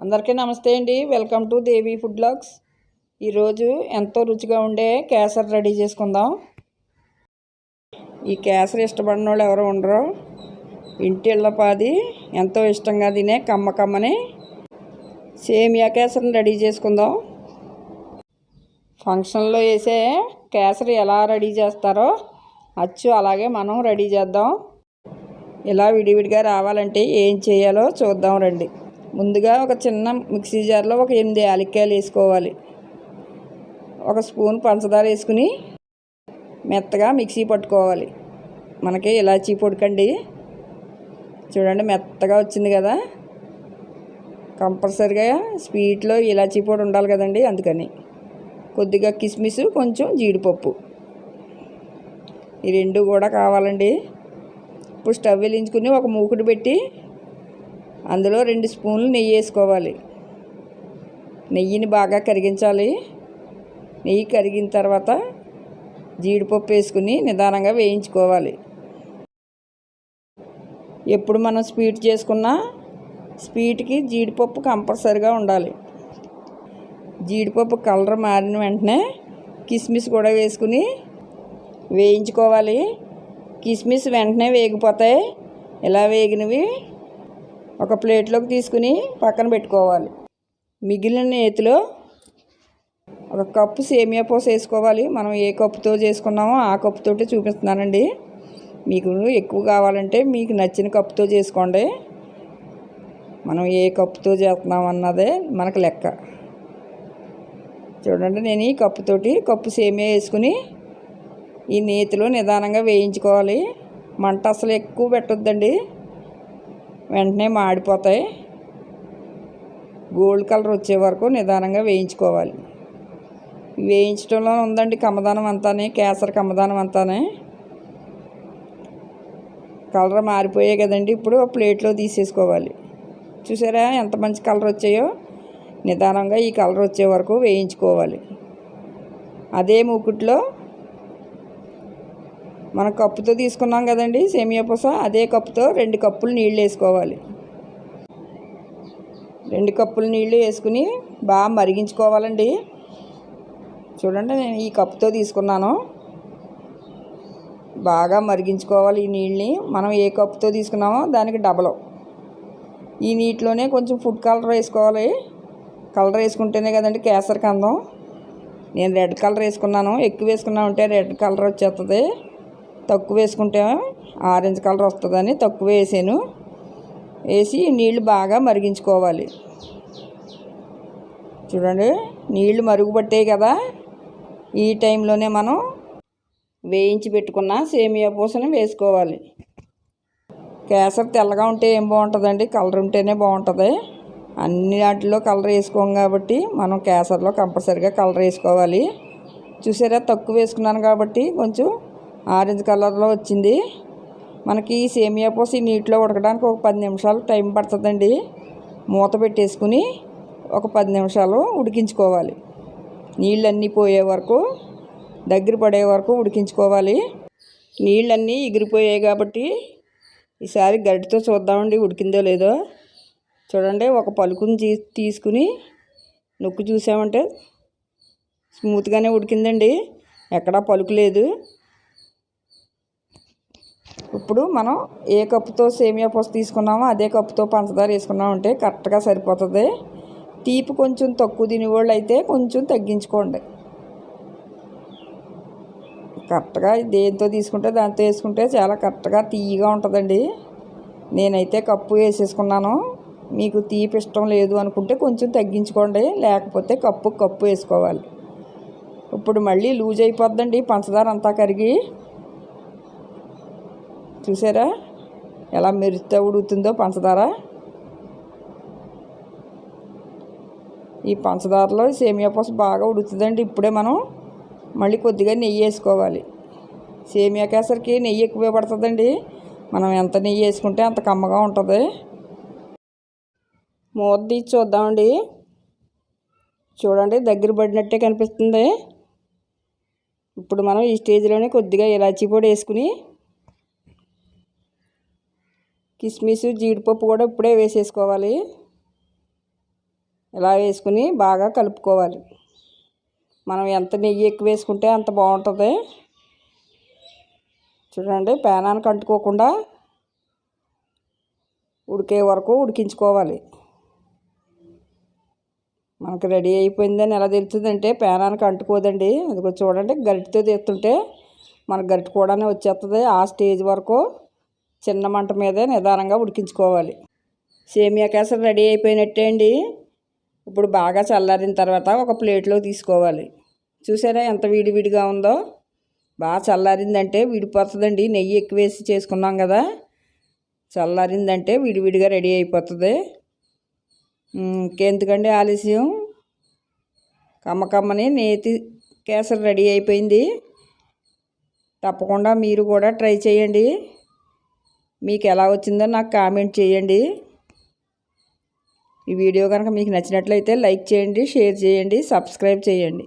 అందరికీ నమస్తే అండి. Welcome to Devi food blogs ఈరోజు ఎంతో రుచిగా ఉండే కేసర్ రెడీ చేసుకుందాం. ఈ కేసర్ ఇష్టపడిన వాళ్ళు ఎవరు ఉండరు. ఇంటిళ్ళపాది ఎంతో ఇష్టంగా తినే కమ్మ కమ్మని సేమియా కేసర్ని రెడీ చేసుకుందాం. ఫంక్షన్లో వేసే కేసరి ఎలా రెడీ చేస్తారో అచ్చు అలాగే మనం రెడీ చేద్దాం. ఇలా విడివిడిగా రావాలంటే ఏం చేయాలో చూద్దాం రండి. ముందుగా ఒక చిన్న మిక్సీ జార్లో ఒక ఎనిమిది యాలక్కాయలు వేసుకోవాలి. ఒక స్పూన్ పంచదార వేసుకుని మెత్తగా మిక్సీ పట్టుకోవాలి. మనకి ఇలాచీ పొడికండి. చూడండి మెత్తగా వచ్చింది కదా. కంపల్సరిగా స్వీట్లో ఇలాచీ పొడి ఉండాలి కదండి అందుకని. కొద్దిగా కిస్మిస్ కొంచెం జీడిపప్పు. ఈ రెండు కూడా కావాలండి. ఇప్పుడు స్టవ్ వెలించుకుని ఒక మూకుడు పెట్టి అందులో రెండు స్పూన్లు నెయ్యి వేసుకోవాలి. నెయ్యిని బాగా కరిగించాలి. నెయ్యి కరిగిన తర్వాత జీడిపప్పు వేసుకుని నిదానంగా వేయించుకోవాలి. ఎప్పుడు మనం స్వీట్ చేసుకున్నా స్వీట్కి జీడిపప్పు కంపల్సరిగా ఉండాలి. జీడిపప్పు కలర్ మారిన వెంటనే కిస్మిస్ కూడా వేసుకుని వేయించుకోవాలి. కిస్మిస్ వెంటనే వేగిపోతాయి. ఇలా వేగినవి ఒక ప్లేట్లోకి తీసుకుని పక్కన పెట్టుకోవాలి. మిగిలిన నేతిలో ఒక కప్పు సేమియా పోస వేసుకోవాలి. మనం ఏ కప్పుతో చేసుకున్నామో ఆ కప్పుతోటి చూపిస్తున్నానండి. మీకు ఎక్కువ కావాలంటే మీకు నచ్చిన కప్పుతో చేసుకోండి. మనం ఏ కప్పుతో చేస్తున్నాం అన్నదే మనకు లెక్క. చూడండి నేను ఈ కప్పుతోటి కప్పు సేమియా వేసుకుని ఈ నేతిలో నిదానంగా వేయించుకోవాలి. మంట అసలు ఎక్కువ పెట్టొద్దండి. వెంటనే మాడిపోతాయి. గోల్డ్ కలర్ వచ్చే వరకు నిదానంగా వేయించుకోవాలి. వేయించడంలో ఉందండి కమ్మదానం అంతానే కేసరి కమ్మదానం అంతానే. కలర్ మారిపోయాయి కదండి ఇప్పుడు ప్లేట్లో తీసేసుకోవాలి. చూసారా ఎంత మంచి కలర్ వచ్చాయో? నిదానంగా ఈ కలర్ వచ్చే వరకు వేయించుకోవాలి. అదే మూకుట్లో మన కప్పుతో తీసుకున్నాం కదండి సేమియా పూస. అదే కప్పుతో రెండు కప్పులు నీళ్ళు వేసుకోవాలి. రెండు కప్పులు నీళ్ళు వేసుకుని బాగా మరిగించుకోవాలండి. చూడండి నేను ఈ కప్పుతో తీసుకున్నాను. బాగా మరిగించుకోవాలి ఈ నీళ్ళని. మనం ఏ కప్పుతో తీసుకున్నామో దానికి డబల్ ఈ నీటిలోనే కొంచెం ఫుడ్ కలర్ వేసుకోవాలి. కలర్ వేసుకుంటేనే కదండి కేసరి కందం నేను రెడ్ కలర్ వేసుకున్నాను. ఎక్కువ వేసుకున్నామంటే రెడ్ కలర్ వచ్చేస్తుంది తక్కువ వేసుకుంటే ఆరెంజ్ కలర్ వస్తుందని తక్కువ వేసాను. వేసి నీళ్ళు బాగా మరిగించుకోవాలి. చూడండి నీళ్ళు మరుగుపట్టాయి కదా. ఈ టైంలోనే మనం వేయించి పెట్టుకున్న సేమియా పూసని వేసుకోవాలి. కేసరి తెల్లగా ఉంటే ఏం బాగుంటుందండి? కలర్ ఉంటేనే బాగుంటుంది. అన్ని వాటిలో కలర్ వేసుకోం కాబట్టి మనం కేసరిలో కంపల్సరిగా కలర్ వేసుకోవాలి. చూసారా? తక్కువ వేసుకున్నాను కాబట్టి కొంచెం ఆరెంజ్ కలర్లో వచ్చింది. మనకి సేమియా పోసి నీటిలో ఉడకడానికి ఒక పది నిమిషాలు టైం పడుతుందండి. మూత పెట్టేసుకుని ఒక పది నిమిషాలు ఉడికించుకోవాలి. నీళ్ళన్నీ పోయే వరకు దగ్గర పడే వరకు ఉడికించుకోవాలి. నీళ్ళన్నీ ఎగిరిపోయాయి కాబట్టి ఈసారి గడ్డితో చూద్దామండి ఉడికిందో లేదో. చూడండి ఒక పలుకుని తీసుకుని నొక్కు చూసామంటే స్మూత్గానే ఉడికిందండి. ఎక్కడా పలుకు లేదు. ఇప్పుడు మనం ఏ కప్పుతో సేమియా పొస తీసుకున్నామో అదే కప్పుతో పంచదార వేసుకున్నామంటే కరెక్ట్గా సరిపోతుంది. తీపి కొంచెం తక్కువ తినేవాళ్ళు అయితే కొంచెం తగ్గించుకోండి. కరెక్ట్గా దేంతో తీసుకుంటే దాంతో వేసుకుంటే చాలా కరెక్ట్గా తీయగా ఉంటుందండి. నేనైతే కప్పు వేసేసుకున్నాను. మీకు తీపి ఇష్టం లేదు అనుకుంటే కొంచెం తగ్గించుకోండి. లేకపోతే కప్పు కప్పు వేసుకోవాలి. ఇప్పుడు మళ్ళీ లూజ్ అయిపోద్దండి పంచదార అంతా కరిగి. చూసారా? ఎలా మెరుస్తూ ఉడుగుతుందో పంచదార. ఈ పంచదారలో సేమియా పూస బాగా ఉడుకుతుందండి ఇప్పుడే మనం మళ్ళీ కొద్దిగా నెయ్యి వేసుకోవాలి. సేమియా కేసరికి నెయ్యి ఎక్కువే పడుతుందండి. మనం ఎంత నెయ్యి వేసుకుంటే అంత కమ్మగా ఉంటుంది. మూత తీసి చూద్దామండి. చూడండి దగ్గర పడినట్టే కనిపిస్తుంది. ఇప్పుడు మనం ఈ స్టేజ్లోనే కొద్దిగా ఇలాచీ పొడి వేసుకుని కిస్మిస్ జీడిపప్పు కూడా ఇప్పుడే వేసేసుకోవాలి. ఇలా వేసుకుని బాగా కలుపుకోవాలి. మనం ఎంత నెయ్యి ఎక్కువ వేసుకుంటే అంత బాగుంటుంది. చూడండి పేనానికి అంటుకోకుండా ఉడికే వరకు ఉడికించుకోవాలి. మనకు రెడీ అయిపోయిందని ఎలా తెలుస్తుందంటే పేనానికి అంటుకోదండి అది చూడండి గరిటతో తీస్తుంటే మనకు గరిట కూడా వచ్చేస్తుంది. ఆ స్టేజ్ వరకు చిన్న మంట మీదే నిదానంగా ఉడికించుకోవాలి. సేమియా కేసరి రెడీ అయిపోయినట్టే అండి ఇప్పుడు బాగా చల్లారిన తర్వాత ఒక ప్లేట్లో తీసుకోవాలి. చూసారా ఎంత విడివిడిగా ఉందో? బాగా చల్లారిందంటే విడిపోతుందండి. నెయ్యి ఎక్కువ వేసి చేసుకున్నాం కదా. చల్లారిందంటే విడివిడిగా రెడీ అయిపోతుంది. ఇంకెందుకండి ఆలస్యం? కమ్మకమ్మని నేతి కేసరి రెడీ అయిపోయింది. తప్పకుండా మీరు కూడా ట్రై చేయండి. మీకు ఎలా వచ్చిందో నాకు కామెంట్ చేయండి. ఈ వీడియో కనుక మీకు నచ్చినట్లయితే లైక్ చేయండి షేర్ చేయండి సబ్స్క్రైబ్ చేయండి.